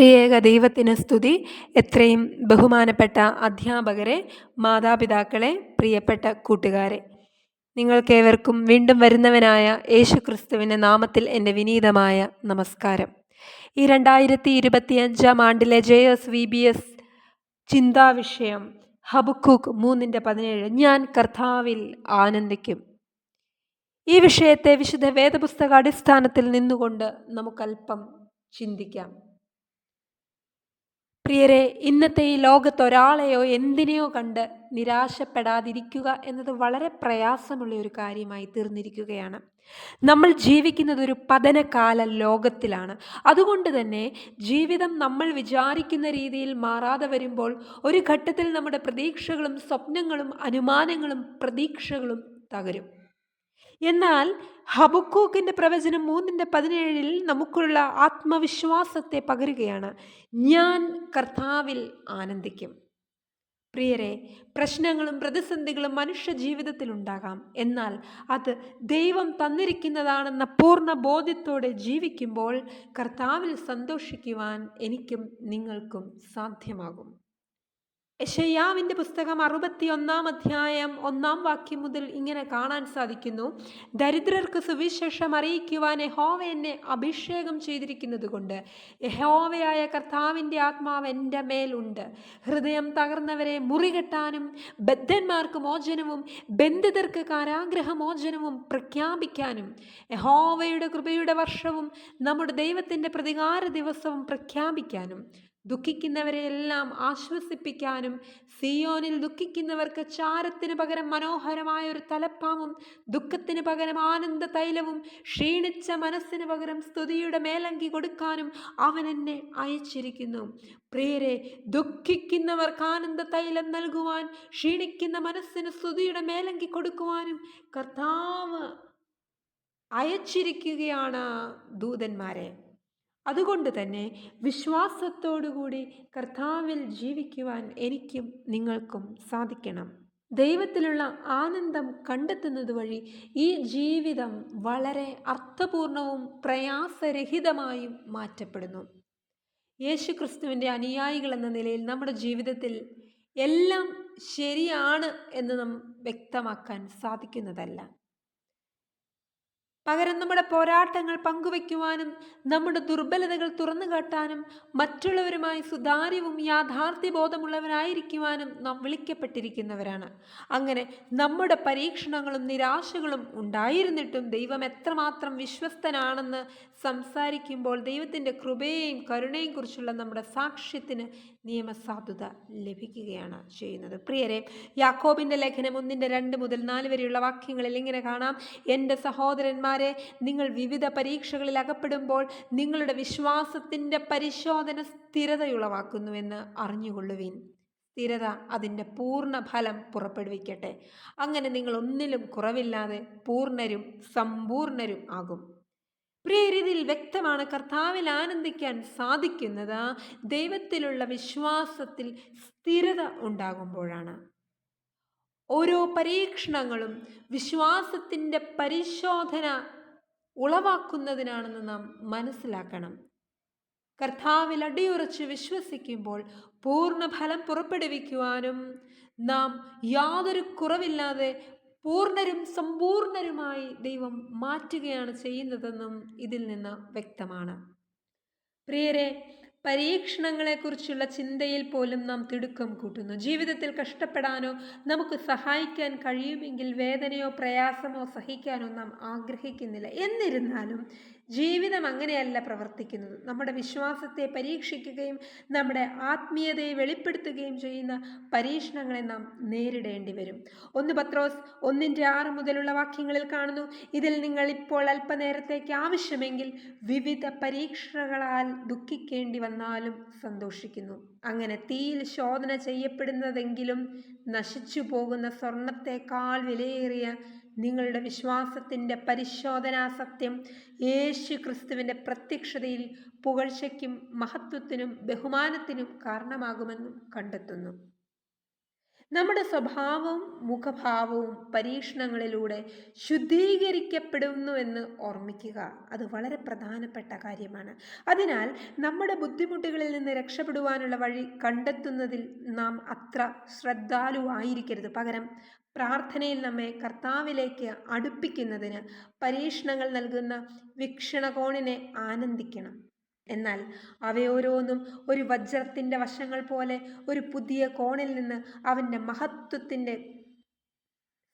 ത്രിയേക ദൈവത്തിന് സ്തുതി. എത്രയും ബഹുമാനപ്പെട്ട അധ്യാപകരെ മാതാപിതാക്കളെ പ്രിയപ്പെട്ട കൂട്ടുകാരെ നിങ്ങൾക്കേവർക്കും വീണ്ടും വരുന്നവനായ യേശു ക്രിസ്തുവിന്റെ നാമത്തിൽ എന്റെ വിനീതമായ നമസ്കാരം. ഈ രണ്ടായിരത്തി ഇരുപത്തിയഞ്ചാം ആണ്ടിലെ J S V B S ചിന്താവിഷയം ഹബുക്കൂക്ക് മൂന്നിന്റെ പതിനേഴ് ഞാൻ കർത്താവിൽ ആനന്ദിക്കും. ഈ വിഷയത്തെ വിശുദ്ധ വേദപുസ്തക അടിസ്ഥാനത്തിൽ നിന്നുകൊണ്ട് നമുക്കല്പം ചിന്തിക്കാം. പ്രിയരെ ഇന്നത്തെ ഈ ലോകത്ത് ഒരാളെയോ എന്തിനെയോ കണ്ട് നിരാശപ്പെടാതിരിക്കുക എന്നത് വളരെ പ്രയാസമുള്ള ഒരു കാര്യമായി തീർന്നിരിക്കുകയാണ്. നമ്മൾ ജീവിക്കുന്നത് ഒരു പതനകാല ലോകത്തിലാണ്. അതുകൊണ്ട് തന്നെ ജീവിതം നമ്മൾ വിചാരിക്കുന്ന രീതിയിൽ മാറാതെ വരുമ്പോൾ ഒരു ഘട്ടത്തിൽ നമ്മുടെ പ്രതീക്ഷകളും സ്വപ്നങ്ങളും അനുമാനങ്ങളും പ്രതീക്ഷകളും തകരും. എന്നാൽ ഹബുക്കൂക്കിന്റെ പ്രവചനം മൂന്നിന്റെ പതിനേഴിൽ നമുക്കുള്ള ആത്മവിശ്വാസത്തെ പകരുകയാണ്. ഞാൻ കർത്താവിൽ ആനന്ദിക്കും. പ്രിയരെ പ്രശ്നങ്ങളും പ്രതിസന്ധികളും മനുഷ്യ ജീവിതത്തിൽ ഉണ്ടാകാം എന്നാൽ അത് ദൈവം തന്നിരിക്കുന്നതാണെന്ന പൂർണ ബോധ്യത്തോടെ ജീവിക്കുമ്പോൾ കർത്താവിൽ സന്തോഷിക്കുവാൻ എനിക്കും നിങ്ങൾക്കും സാധ്യമാകും. യശയ്യാവിന്റെ പുസ്തകം അറുപത്തി ഒന്നാം അധ്യായം ഒന്നാം വാക്യം മുതൽ ഇങ്ങനെ കാണാൻ സാധിക്കുന്നു. ദരിദ്രർക്ക് സുവിശേഷം അറിയിക്കുവാൻ യഹോവ എന്നെ അഭിഷേകം ചെയ്തിരിക്കുന്നത് കൊണ്ട് യഹോവയായ കർത്താവിന്റെ ആത്മാവ് എന്റെ മേലുണ്ട് ഹൃദയം തകർന്നവരെ മുറികെട്ടാനും ബദ്ധന്മാർക്ക് മോചനവും ബന്ധിതർക്ക് കാരാഗ്രഹ മോചനവും പ്രഖ്യാപിക്കാനും യഹോവയുടെ കൃപയുടെ വർഷവും നമ്മുടെ ദൈവത്തിന്റെ പ്രതികാര ദിവസവും പ്രഖ്യാപിക്കാനും ദുഃഖിക്കുന്നവരെയെല്ലാം ആശ്വസിപ്പിക്കാനും സിയോനിൽ ദുഃഖിക്കുന്നവർക്ക് ചാരത്തിന് പകരം മനോഹരമായ ഒരു തലപ്പാവും ദുഃഖത്തിന് പകരം ആനന്ദ തൈലവും ക്ഷീണിച്ച മനസ്സിന് പകരം സ്തുതിയുടെ മേലങ്കി കൊടുക്കാനും അവൻ എന്നെ അയച്ചിരിക്കുന്നു. പ്രിയരെ ദുഃഖിക്കുന്നവർക്ക് ആനന്ദ തൈലം നൽകുവാൻ ക്ഷീണിക്കുന്ന മനസ്സിന് സ്തുതിയുടെ മേലങ്കി കൊടുക്കുവാനും കർത്താവ് അയച്ചിരിക്കുകയാണ് ദൂതന്മാരെ. അതുകൊണ്ട് തന്നെ വിശ്വാസത്തോടുകൂടി കർത്താവിൽ ജീവിക്കുവാൻ എനിക്കും നിങ്ങൾക്കും സാധിക്കണം. ദൈവത്തിലുള്ള ആനന്ദം കണ്ടെത്തുന്നത് വഴി ഈ ജീവിതം വളരെ അർത്ഥപൂർണവും പ്രയാസരഹിതമായും മാറ്റപ്പെടുന്നു. യേശു ക്രിസ്തുവിന്റെ അനുയായികൾ എന്ന നിലയിൽ നമ്മുടെ ജീവിതത്തിൽ എല്ലാം ശരിയാണ് എന്ന് നാം വ്യക്തമാക്കാൻ സാധിക്കുന്നതല്ല. പകരം നമ്മുടെ പോരാട്ടങ്ങൾ പങ്കുവയ്ക്കുവാനും നമ്മുടെ ദുർബലതകൾ തുറന്നു കാട്ടാനും മറ്റുള്ളവരുമായി സുതാര്യവും യാഥാർത്ഥ്യബോധമുള്ളവരായിരിക്കുവാനും നാം വിളിക്കപ്പെട്ടിരിക്കുന്നവരാണ്. അങ്ങനെ നമ്മുടെ പരീക്ഷണങ്ങളും നിരാശകളും ഉണ്ടായിരുന്നിട്ടും ദൈവം എത്രമാത്രം വിശ്വസ്തനാണെന്ന് സംസാരിക്കുമ്പോൾ ദൈവത്തിന്റെ കൃപയെയും കരുണയും കുറിച്ചുള്ള നമ്മുടെ സാക്ഷ്യത്തിന് നിയമസാധുത ലഭിക്കുകയാണ് ചെയ്യുന്നത്. പ്രിയരെ യാക്കോബിന്റെ ലേഖനം ഒന്നിന്റെ രണ്ട് മുതൽ നാല് വരെയുള്ള വാക്യങ്ങളിൽ ഇങ്ങനെ കാണാം. എന്റെ സഹോദരന്മാരെ നിങ്ങൾ വിവിധ പരീക്ഷകളിൽ അകപ്പെടുമ്പോൾ നിങ്ങളുടെ വിശ്വാസത്തിന്റെ പരിശോധന സ്ഥിരതയുളവാക്കുന്നുവെന്ന് അറിഞ്ഞുകൊള്ളുവിൻ. സ്ഥിരത അതിന്റെ പൂർണ ഫലം പുറപ്പെടുവിക്കട്ടെ. അങ്ങനെ നിങ്ങൾ ഒന്നിലും കുറവില്ലാതെ പൂർണരും സമ്പൂർണരും ആകും. പ്രിയരീതിയിൽ വ്യക്തമാണ് കർത്താവിൽ ആനന്ദിക്കാൻ സാധിക്കുന്നത്. ദൈവത്തിലുള്ള വിശ്വാസത്തിൽ സ്ഥിരത ഉണ്ടാകുമ്പോഴാണ്. ഓരോ പരീക്ഷണങ്ങളും വിശ്വാസത്തിന്റെ പരിശോധന ഉളവാക്കുന്നതിനാണെന്ന് നാം മനസ്സിലാക്കണം. കർത്താവിൽ അടിയുറച്ച് വിശ്വസിക്കുമ്പോൾ പൂർണ ഫലം പുറപ്പെടുവിക്കുവാനും നാം യാതൊരു കുറവില്ലാതെ പൂർണരും സമ്പൂർണരുമായി ദൈവം മാറ്റുകയാണ് ചെയ്യുന്നതെന്നും ഇതിൽ നിന്ന് വ്യക്തമാണ്. പ്രിയരെ പരീക്ഷണങ്ങളെക്കുറിച്ചുള്ള ചിന്തയിൽ പോലും നാം തിടുക്കം കൂട്ടുന്നു. ജീവിതത്തിൽ കഷ്ടപ്പെടാനോ നമുക്ക് സഹായിക്കാൻ കഴിയുമെങ്കിൽ വേദനയോ പ്രയാസമോ സഹിക്കാനോ നാം ആഗ്രഹിക്കുന്നില്ല. എന്നിരുന്നാലും ജീവിതം അങ്ങനെയല്ല പ്രവർത്തിക്കുന്നത്. നമ്മുടെ വിശ്വാസത്തെ പരീക്ഷിക്കുകയും നമ്മുടെ ആത്മീയതയെ വെളിപ്പെടുത്തുകയും ചെയ്യുന്ന പരീക്ഷണങ്ങളെ നാം നേരിടേണ്ടി വരും. ഒന്ന് പത്രോസ് ഒന്നിന്റെ ആറ് മുതലുള്ള വാക്യങ്ങളിൽ കാണുന്നു ഇതിൽ നിങ്ങൾ ഇപ്പോൾ അല്പനേരത്തേക്ക് ആവശ്യമെങ്കിൽ വിവിധ പരീക്ഷകളാൽ ദുഃഖിക്കേണ്ടി വന്നാലും സന്തോഷിക്കുന്നു. അങ്ങനെ തീയിൽ ശോധന ചെയ്യപ്പെടുന്നതെങ്കിലും നശിച്ചു പോകുന്ന സ്വർണത്തെക്കാൾ വിലയേറിയ നിങ്ങളുടെ വിശ്വാസത്തിന്റെ പരിശോധനാ സത്യം യേശു ക്രിസ്തുവിന്റെ പ്രത്യക്ഷതയിൽ പുകഴ്ചയ്ക്കും മഹത്വത്തിനും ബഹുമാനത്തിനും കാരണമാകുമെന്നും കണ്ടെത്തുന്നു. നമ്മുടെ സ്വഭാവവും മുഖഭാവവും പരീക്ഷണങ്ങളിലൂടെ ശുദ്ധീകരിക്കപ്പെടുന്നുവെന്ന് ഓർമ്മിക്കുക. അത് വളരെ പ്രധാനപ്പെട്ട കാര്യമാണ്. അതിനാൽ നമ്മുടെ ബുദ്ധിമുട്ടുകളിൽ നിന്ന് രക്ഷപ്പെടുവാനുള്ള വഴി കണ്ടെത്തുന്നതിൽ നാം അത്ര ശ്രദ്ധാലുവായിരിക്കരുത് പകരം പ്രാർത്ഥനയിൽ നമ്മെ കർത്താവിലേക്ക് അടുപ്പിക്കുന്നതിന് പരീക്ഷണങ്ങൾ നൽകുന്ന വീക്ഷണകോണിനെ ആനന്ദിക്കണം. എന്നാൽ അവയോരോന്നും ഒരു വജ്രത്തിന്റെ വശങ്ങൾ പോലെ ഒരു പുതിയ കോണിൽ നിന്ന് അവന്റെ മഹത്വത്തിന്റെ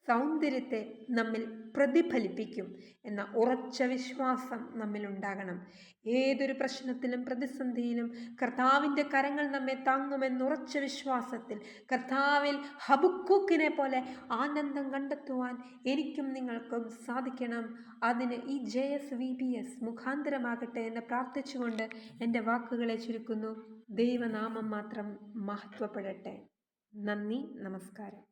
സൗന്ദര്യത്തെ നമ്മിൽ പ്രതിഫലിപ്പിക്കും എന്ന ഉറച്ച വിശ്വാസം നമ്മിലുണ്ടാകണം. ഏതൊരു പ്രശ്നത്തിലും പ്രതിസന്ധിയിലും കർത്താവിന്റെ കരങ്ങൾ നമ്മെ താങ്ങുമെന്ന ഉറച്ച വിശ്വാസത്തിൽ കർത്താവിൽ ഹബുക്കൂക്കിനെ പോലെ ആനന്ദം കണ്ടെത്തുവാൻ എനിക്കും നിങ്ങൾക്കും സാധിക്കണം. അതിന് ഈ J S V B S മുഖാന്തരമാകട്ടെ എന്ന് പ്രാർത്ഥിച്ചുകൊണ്ട് എന്റെ വാക്കുകളെ ചുരുക്കുന്നു. ദൈവനാമം മാത്രം മഹത്വപ്പെടട്ടെ. നന്ദി നമസ്കാരം.